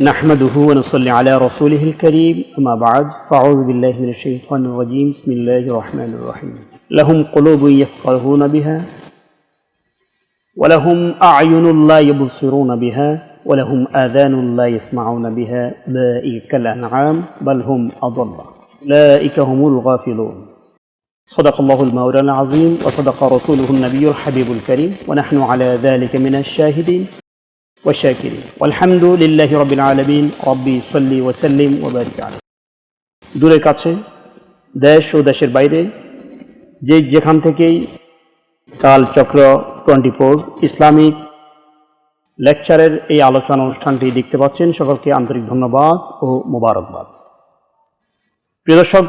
نحمده ونصلي على رسوله الكريم. أما بعد فأعوذ بالله من الشيطان الرجيم. بسم الله الرحمن الرحيم. لهم قلوب يفقهون بها ولهم أعين لا يبصرون بها ولهم آذان لا يسمعون بها. أولئك كالأنعام بل هم أضل. أولئك هم الغافلون. صدق الله المولى العظيم وصدق رسوله النبي الحبيب الكريم. ونحن على ذلك من الشاهدين. والشاكرين والحمد لله رب العالمين ربي صلي وسلم وبارك عليه দূরের কাছে দেশ ও দেশের বাইরে যে যেখান থেকেই কাল চক্র টোয়েন্টি ফোর ইসলামিক লেকচারের এই আলোচনা অনুষ্ঠানটি দেখতে পাচ্ছেন সকলকে আন্তরিক ধন্যবাদ ও মোবারকবাদ প্রিয় দর্শক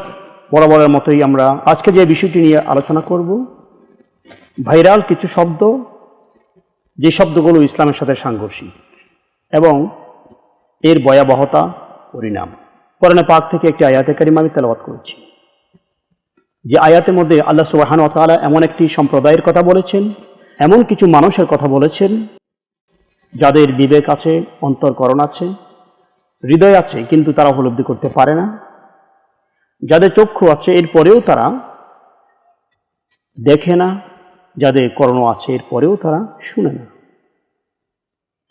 বরাবরের মতোই আমরা আজকে যে বিষয়টি নিয়ে আলোচনা করব ভাইরাল কিছু শব্দ যে শব্দগুলো ইসলামের সাথে সাংঘর্ষিক এবং এর ভয়াবহতা, পরিণাম। কোরআনে পাক থেকে একটি আয়াতে কারিম আমি তেলাওয়াত করেছি। যে আয়াতের মধ্যে আল্লাহ সুবাহান তাআলা এমন একটি সম্প্রদায়ের কথা বলেছেন, এমন কিছু মানুষের কথা বলেছেন, যাদের বিবেক আছে, অন্তরকরণ আছে, হৃদয় আছে, কিন্তু তারা উপলব্ধি করতে পারে না। যাদের চক্ষু আছে, এরপরেও তারা দেখে না যাদের করণ আছে, এরপরেও তারা শুনে না।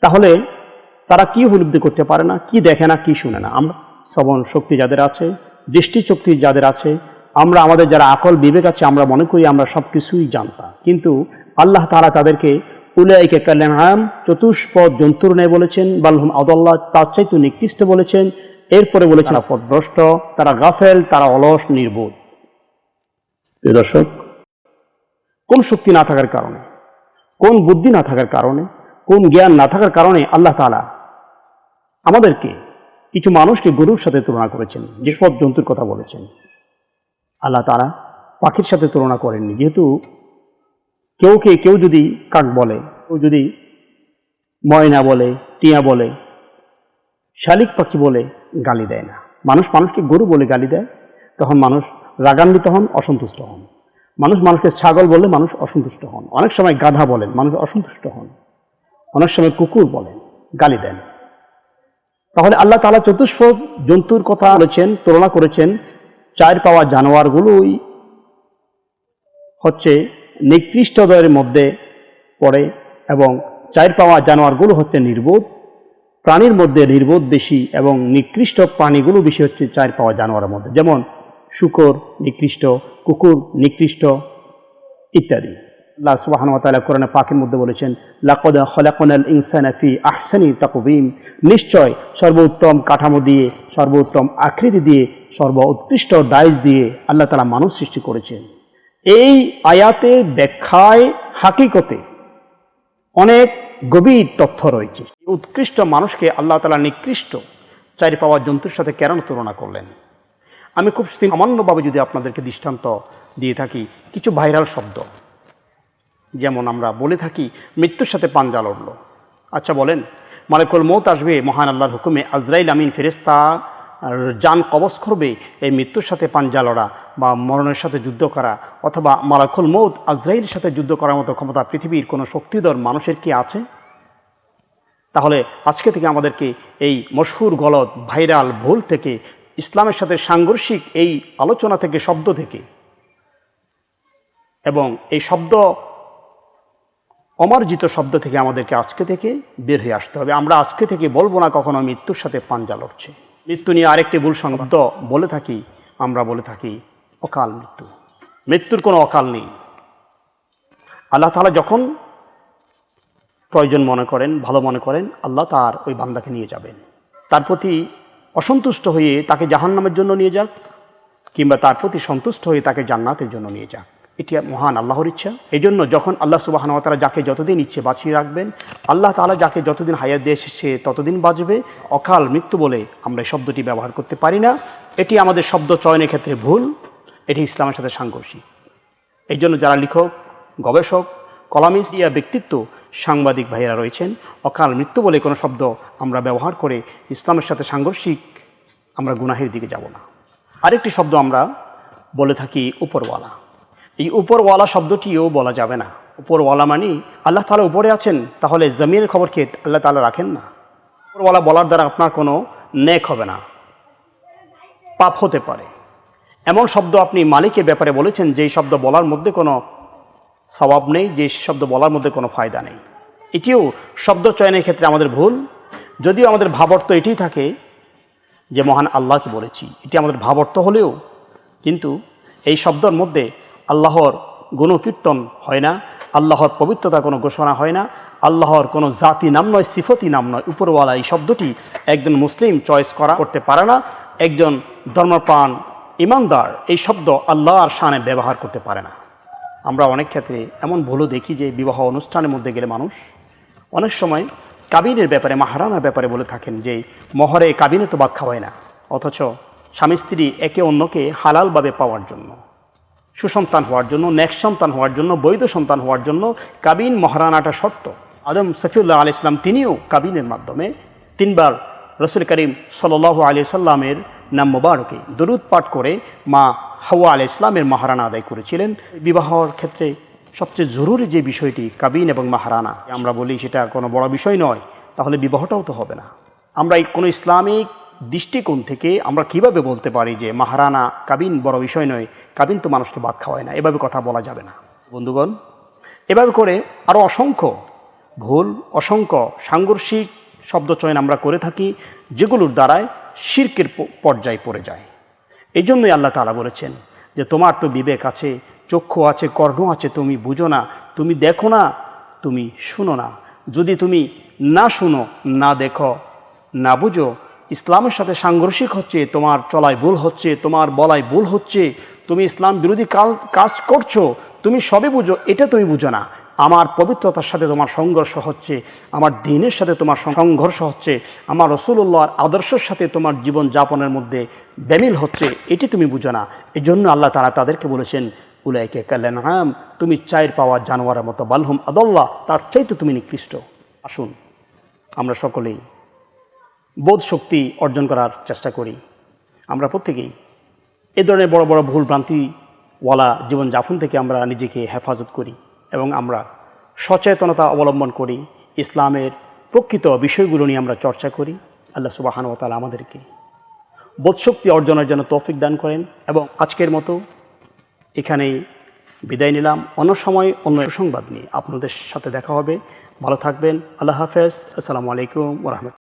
তাহলে তারা কি উপলব্ধি করতে পারে না? কি দেখে না, কি শুনে না? আমরা শ্রবণ শক্তি যাদের আছে দৃষ্টিশক্তি যাদের আছে, আমরা আমাদের যারা আকল বিবেক আছে, আমরা মনে করি আমরা সব কিছুই জানতাম। কিন্তু আল্লাহ তারা তাদেরকে, উলাইকে কাল্যাণ চতুষ্পদ জন্তুর নেয় বলেছেন বাল্লুম আদল্লাহ, তার চাইতে নিকৃষ্ট বলেছেন, এরপরে বলেছেন পদভ্রষ্ট, তারা গাফেল, তারা অলস, নির্বোধ। দর্শক কোন শক্তি না থাকার কারণে, কোন বুদ্ধি না থাকার কারণে, কোন জ্ঞান না থাকার কারণে আল্লাহ তালা আমাদেরকে কিছু মানুষকে গরুর সাথে তুলনা করেছেন যেসব জন্তুর কথা বলেছেন। আল্লাহ তারা পাখির সাথে তুলনা করেননি, যেহেতু কেউকে কেউ যদি কাক বলে, কেউ যদি ময়না বলে, টিয়া বলে, শালিক পাখি বলে গালি দেয় না। মানুষ মানুষকে গরু বলে গালি দেয়, তখন মানুষ রাগান্বিত হন, অসন্তুষ্ট হন। মানুষ মানুষকে ছাগল বললে মানুষ অসন্তুষ্ট হন। অনেক সময় গাধা বলেন, মানুষ অসন্তুষ্ট হন। অনেক সময় কুকুর বলেন, গালি দেন। তাহলে আল্লাহ তালা চতুষ্প জন্তুর কথা বলেছেন, তুলনা করেছেন, চার পাওয়া জানোয়ারগুলোই হচ্ছে নিকৃষ্ট নিকৃষ্টদয়ের মধ্যে পড়ে এবং চায়ের পাওয়া জানোয়ারগুলো হচ্ছে নির্বোধ, প্রাণীর মধ্যে নির্বোধ বেশি এবং নিকৃষ্ট প্রাণীগুলো বেশি হচ্ছে চায়ের পাওয়া জানোয়ারের মধ্যে। যেমন শুকর, নিকৃষ্ট, কুকুর, নিকৃষ্ট ইত্যাদি। আল্লাহ সুবাহান তাআলা কোরআনে পাকের মধ্যে বলেছেন, লাকদ খলাকনাল ইনসানা আহসানি তাকবীম নিশ্চয় সর্বোত্তম কাঠামো দিয়ে, সর্বোত্তম আকৃতি দিয়ে সর্ব উৎকৃষ্ট ডাইজ দিয়ে আল্লাহ তাআলা মানুষ সৃষ্টি করেছেন। এই আয়াতে ব্যাখ্যায় হাকিকতে অনেক গভীর তথ্য রয়েছে। উৎকৃষ্ট মানুষকে আল্লাহ তালা নিকৃষ্ট চারি পাওয়া জন্তুর সাথে কেন তুলনা করলেন? আমি খুব সামান্যভাবে যদি আপনাদেরকে দৃষ্টান্ত দিয়ে থাকি, কিছু ভাইরাল শব্দ। যেমন আমরা বলে থাকি, মৃত্যুর সাথে পাঞ্জা লড়ল। আচ্ছা বলেন, মালিকুল মৌত আসবে, মহান আল্লাহর হুকুমে আজরাইল আমিন ফেরেস্তা যান কবচ করবে, এই মৃত্যুর সাথে পাঞ্জা লড়া বা মরণের সাথে যুদ্ধ করা, অথবা মালাকুল মৌত আজরাইলের সাথে যুদ্ধ করার মতো ক্ষমতা পৃথিবীর কোনো শক্তিধর মানুষের কি আছে? তাহলে আজকে থেকে আমাদেরকে এই মশহুর গলদ ভাইরাল ভুল থেকে ইসলামের সাথে সাংঘর্ষিক এই আলোচনা থেকে শব্দ থেকে এবং এই শব্দ, অমার্জিত শব্দ থেকে আমাদেরকে আজকে থেকে বের হয়ে আসতে হবে। আমরা আজকে থেকে বলব না কখনো মৃত্যুর সাথে পাঞ্জা লড়ছে। মৃত্যু নিয়ে আরেকটি ভুল শব্দ বলে থাকি, আমরা বলে থাকি অকাল মৃত্যু। মৃত্যুর কোনো অকাল নেই। আল্লাহ তালা যখন প্রয়োজন মনে করেন, ভালো মনে করেন, আল্লাহ তার ওই বান্দাকে নিয়ে যাবেন। তার প্রতি অসন্তুষ্ট হয়ে তাকে জাহান্নামের জন্য নিয়ে যাক, কিংবা তার প্রতি সন্তুষ্ট হয়ে তাকে জান্নাতের জন্য নিয়ে যাক। এটি মহান আল্লাহর ইচ্ছা। এই জন্য যখন আল্লাহ সুবাহান তারা যাকে যতদিন ইচ্ছে বাঁচিয়ে রাখবেন, আল্লাহ তালা যাকে যতদিন হায়াত দিয়ে এসেছে ততদিন বাঁচবে। অকাল মৃত্যু বলে আমরা এই শব্দটি ব্যবহার করতে পারি না। এটি আমাদের শব্দ চয়নের ক্ষেত্রে ভুল। এটি ইসলামের সাথে সাংঘর্ষিক। এই জন্য যারা লেখক, গবেষক কলামিস্ট ইয়া ব্যক্তিত্ব সাংবাদিক ভাইয়েরা রয়েছেন। অকাল মৃত্যু বলে কোনো শব্দ আমরা ব্যবহার করে ইসলামের সাথে সাংঘর্ষিক আমরা গুনাহের দিকে যাব না। আরেকটি শব্দ আমরা বলে থাকি উপরওয়ালা। এই উপরওয়ালা শব্দটিও বলা যাবে না। উপরওয়ালা মানে আল্লাহ তালা উপরে আছেন, তাহলে জমিনের খবর কে আল্লাহ তালা রাখেন না? উপরওয়ালা বলার দ্বারা আপনার কোনো নেক হবে না, পাপ হতে পারে। এমন শব্দ আপনি মালিকের ব্যাপারে বলেছেন, যেই শব্দ বলার মধ্যে কোনো স্বভাব নেই, যে শব্দ বলার মধ্যে কোনো ফায়দা নেই। এটিও শব্দ চয়নের ক্ষেত্রে আমাদের ভুল। যদিও আমাদের ভাবার্থ এটিই থাকে যে, মহান আল্লাহকে বলেছি। এটি আমাদের ভাবার্থ হলেও, কিন্তু এই শব্দর মধ্যে আল্লাহর গুণকীর্তন হয় না, আল্লাহর পবিত্রতা কোনো ঘোষণা হয় না, আল্লাহর কোনো জাতি নাম নয়, সিফতি নাম নয়, উপরওয়ালা এই শব্দটি একজন মুসলিম চয়েস করা, করতে পারে না, একজন ধর্মপ্রাণ ইমানদার এই শব্দ আল্লাহর শানে ব্যবহার করতে পারে না। আমরা অনেক ক্ষেত্রে এমন ভুলও দেখি যে বিবাহ অনুষ্ঠানের মধ্যে গেলে মানুষ অনেক সময় কাবিনের ব্যাপারে, মাহারানার ব্যাপারে বলে থাকেন যে মহরে কাবিনে তো বাদ খাওয়ায় না। অথচ স্বামী স্ত্রী একে অন্যকে হালালভাবে পাওয়ার জন্য, সুসন্তান হওয়ার জন্য নেক্সট সন্তান হওয়ার জন্য, বৈধ সন্তান হওয়ার জন্য কাবিন মহারানাটা শর্ত আদম সফিউল্লাহ আলি ইসলাম তিনিও কাবিনের মাধ্যমে তিনবার রসুল করিম সাল্লাহ আলি সাল্লামের নাম মোবারকে দরুদ পাঠ করে মা হাওয়া আলি ইসলামের মহারানা আদায় করেছিলেন। বিবাহর ক্ষেত্রে সবচেয়ে জরুরি যে বিষয়টি, কাবিন এবং মাহারানা, আমরা বলি সেটা কোনো বড় বিষয় নয়, তাহলে বিবাহটাও তো হবে না। আমরা এই কোনো ইসলামিক দৃষ্টিকোণ থেকে আমরা কীভাবে বলতে পারি যে মাহারানা, কাবিন বড় বিষয় নয়, কাবিন তো মানুষকে বাদ খাওয়ায় না, এভাবে কথা বলা যাবে না। বন্ধুগণ, এভাবে করে আরও অসংখ্য ভুল, অসংখ্য সাংঘর্ষিক শব্দচয়ন আমরা করে থাকি, যেগুলোর দ্বারায় শির্কের পর্যায়ে পড়ে যায়। এই জন্যই আল্লাহ তালা বলেছেন যে, তোমার তো বিবেক আছে, চক্ষু আছে, কর্ণ আছে, তুমি বুঝো না, তুমি দেখো না, তুমি শুনো না। যদি তুমি না শুনো, না দেখো, না বুঝো, ইসলামের সাথে সাংঘর্ষিক হচ্ছে, তোমার চলায় ভুল হচ্ছে, তোমার বলায় ভুল হচ্ছে, তুমি ইসলাম বিরোধী কাজ করছ, তুমি সবে বুঝো, এটা তুমি বুঝো না। আমার পবিত্রতার সাথে তোমার সংঘর্ষ হচ্ছে, আমার দিনের সাথে তোমার সংঘর্ষ হচ্ছে, আমার রসুল্লাহর আদর্শের সাথে তোমার জীবন যাপনের মধ্যে ব্যামিল হচ্ছে, এটি তুমি বুঝো না। এই জন্য আল্লাহ তারা তাদেরকে বলেছেন, উলাইকে কাল্যাণ তুমি চায়ের পাওয়া জানোয়ারের মতো বালহুম আদল্লাহ, তার চাইতে তুমি নিকৃষ্ট। আসুন, আমরা সকলেই বোধ শক্তি অর্জন করার চেষ্টা করি। আমরা প্রত্যেকেই এ ধরনের বড় বড় ভুল ভ্রান্তিওয়ালা জীবনযাপন থেকে আমরা নিজেকে হেফাজত করি। এবং আমরা সচেতনতা অবলম্বন করি, ইসলামের প্রকৃত বিষয়গুলো নিয়ে আমরা চর্চা করি। আল্লাহ সুবাহান তালা আমাদেরকে বোধশক্তি অর্জনের জন্য তৌফিক দান করেন এবং আজকের মতো এখানেই বিদায় নিলাম। অন্য সময় অন্য সুসংবাদ নিয়ে আপনাদের সাথে দেখা হবে। ভালো থাকবেন। আল্লাহ হাফেজ। আসসালামু আলাইকুম ওরহমতুল্লাহ